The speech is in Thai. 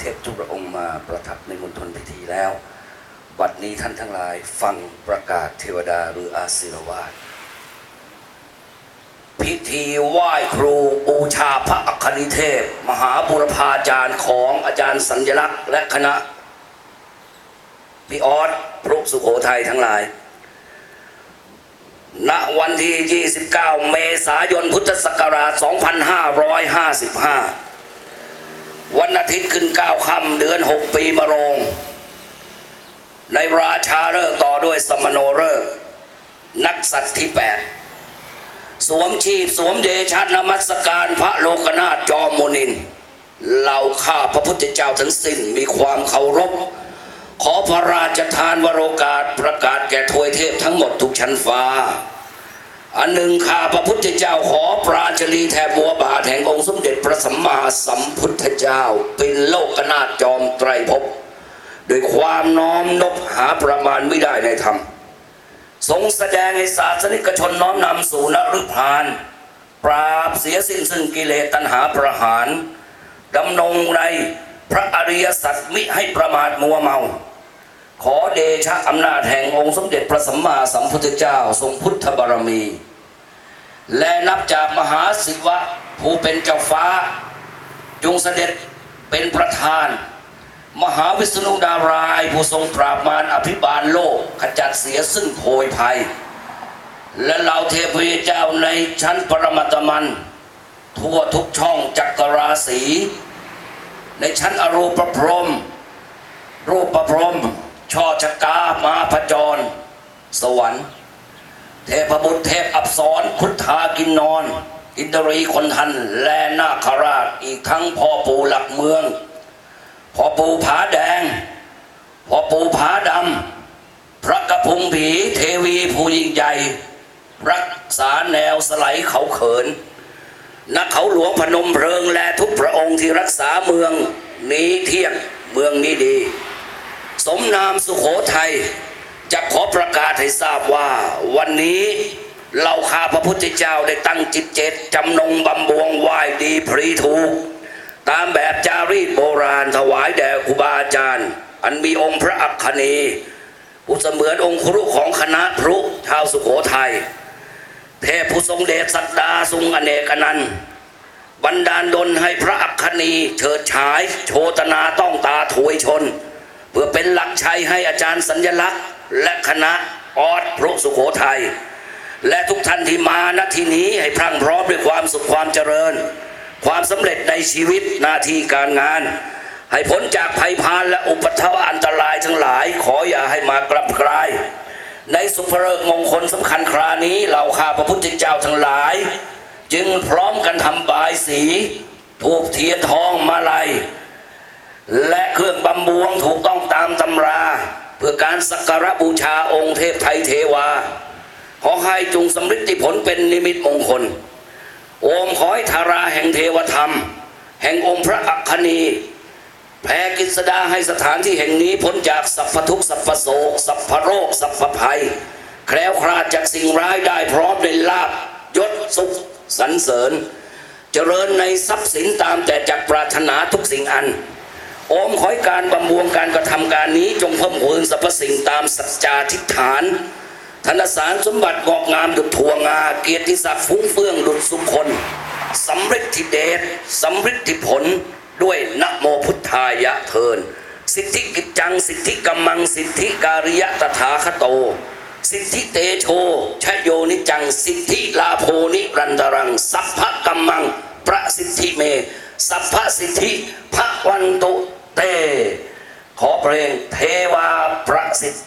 เทพทุกพระองค์มาประทับในมณฑลพิธีแล้ว บัดนี้ท่านทั้งหลายฟังประกาศเทวดาหรืออาศิรวาสพิธีไหว้ครูบูชาพระอัคคณิเทพ มหาบุรพาจารย์ของอาจารย์สัญลักษณ์และคณะพี่ออสพรุสุโขทัยทั้งหลาย ณวันที่ 29 เมษายนพุทธศักราช 2555 วันอาทิตย์ขึ้น9ค่ำเดือน6ปีมะโรง ในราชาเลิกต่อด้วยสมโนเลิกนักสัตว์ที่8สวมชีพสวมเดชะนมัสการพระโลกนาถจอมโมนินเราข้าพระพุทธเจ้าทั้งสิ้นมีความเคารพ ขอพระราชทานวโรกาสประกาศแก่ทวยเทพทั้งหมดทุกชั้นฟ้า อันหนึ่งข้าพระพุทธเจ้าขอปราชนีแทบบัวบาทแห่งองค์สมเด็จพระสัมมาสัมพุทธเจ้า เป็นโลกนาถจอมไตรภพโดยความน้อมนบหาประมาณไม่ได้ในธรรม ทรงแสดงให้ศาสนิกชนน้อมนำสู่นฤพานปราบเสียสิ้นซึ่งกิเลสตัณหาประหารดำรงในพระอริยสัจมิให้ประมาทมัวเมา ขอเดชะอำนาจแห่งองค์สมเด็จพระสัมมาสัมพุทธเจ้าทรงพุทธบารมี และนับจากมหาศิวะผู้เป็นเจ้าฟ้า จงเสด็จเป็นประธาน มหาวิษณุดาราย ผู้ทรงปราบมารอภิบาลโลกขจัดเสียซึ่งโพยภัย และเหล่าเทพเจ้าในชั้นปรมัตมัน ทั่วทุกช่องจักรราศีในชั้นอรูปพรมรูปประพรม ช่อชะกามาพจร สวรรค์ เทพบุตรเทพอับสรคุทธากินนอน อินทรีคนทันและนาคราชอีกทั้งพ่อปู่หลักเมือง พ่อปู่ผาแดง พ่อปู่ผาดำ พระกระพุงผีเทวีผู้ยิ่งใหญ่ รักษาแนวสไลด์เขาเขินนักเขาหลวงพนมเพลิงและทุกพระองค์ที่รักษาเมืองนี้เที่ยงเมืองนี้ดี สมนามสุขโขทัยจะขอประกาศให้ทราบว่า วันนี้เราข้าพระพุทธเจ้าได้ตั้งจิตเจตจำนงบำบวงไหว้ดีพรีถูก ตามแบบจารีตโบราณถวายแด่ครูบาอาจารย์ อันมีองค์พระอัคคณีผู้เสมือนองค์ครุของคณะพรุชาวสุขโขทัยเทพผู้ทรงเดชสัตดาทรงอเนกนันบันดาลดลให้พระอัคคณีเฉิดฉาย โชตนาต้องตาถวยชน เพื่อเป็นหลักชัยให้อาจารย์สัญญลักษณ์ และคณะออดพระสุโขทัยและทุกท่านที่มาณที่นี้ให้พรั่งพร้อมด้วยความสุขความเจริญ ความสำเร็จในชีวิตหน้าที่การงาน ให้พ้นจากภัยพานและอุปทวอันตรายทั้งหลาย ขออย่าให้มากลับกลาย ในสุภเริกมงคลสำคัญครานี้เราข้าพระพุทธเจ้าทั้งหลาย จึงพร้อมกันทำบายสี ถูกเทียนทองมาลัย และเครื่องบำบวงถูกต้องตามตำรา เพื่อการสักการะบูชาองค์เทพไทยเทวา ขอให้จงสำฤทธิผลเป็นนิมิตมงคล โอมขอให้ธาราแห่งเทวธรรม แห่งองค์พระอัคคณีแผ่กฤษดาให้สถานที่แห่งนี้พ้นจากสัพพทุกสัพพโศกสัพพโรค สัพพภัย แคล้วคลาดจากสิ่งร้ายได้พร้อมด้วยลาบยศสุขสรรเสริญ เจริญในทรัพย์สินตามแต่จากปรารถนาทุกสิ่งอัน อมขอให้การบำบวงการกระทำการนี้ จงเพิ่มพูนสรรพสิ่งตามสัจจาธิษฐาน ธนสารสมบัติงอกงามดุจถั่วงา เกียรติศักดิ์ฟุ้งเฟื่องดุจสุคนสำฤทธิเดชสำฤทธิผลด้วยนโมพุทธายะเทิน สิทธิกิจจัง สิทธิกัมมัง สิทธิการิยะตถาคโต สิทธิเตโชชโยนิจัง สิทธิลาโพนิรันตรัง สัพพะกัมมัง ประสิทธิเม สัพพะสิทธิพระวันตุ เต้ ขอเพลงเทวาประสิทธิ์